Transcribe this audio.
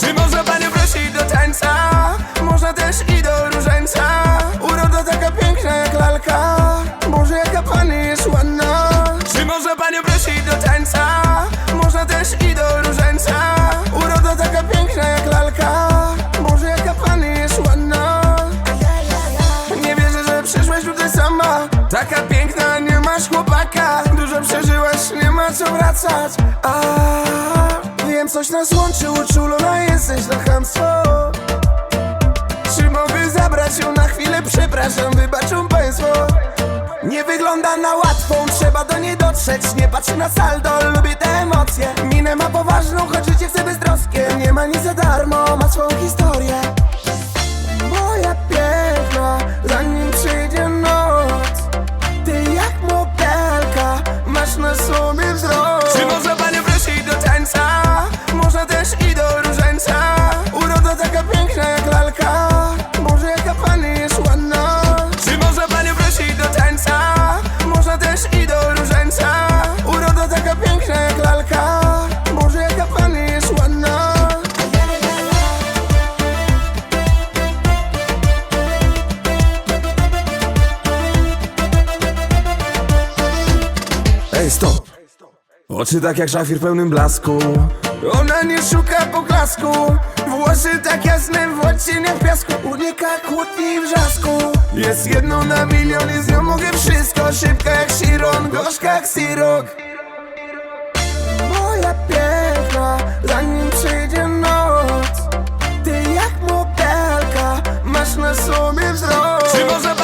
Czy może panią prosić do tańca? Można też i do różańca? Uroda taka piękna jak lalka. Boże jaka pani jest ładna. Czy może panią prosić do tańca? Można też i do różańca? Uroda taka piękna jak lalka. Boże jaka pani jest ładna. Nie wierzę, że przyszłaś tutaj sama. Taka piękna, nie masz chłopaka. Dużo przeżyłaś, nie ma co wracać. A wiem, coś nas łączy, uczulona jesteś na chamstwo. Czy mogę zabrać ją na chwilę? Przepraszam, wybaczą państwo. Nie wygląda na łatwą, trzeba do niej dotrzeć. Nie patrzy na saldo, lubię te emocje. Minę ma poważną, choć życie chce beztroskie Nie ma nic za darmo, ma swoją historię stop. Oczy tak jak szafir pełnym blasku. Ona nie szuka poklasku Włosy tak jasne w odcieniach piasku. Unika kłótni i wrzasku. Jest jedną na milion i z nią mogę wszystko. Szybka jak Chiron, gorzka jak sirok. Moja piękna, zanim przyjdzie noc. Ty jak modelka, masz na sobie wzrok. Czy może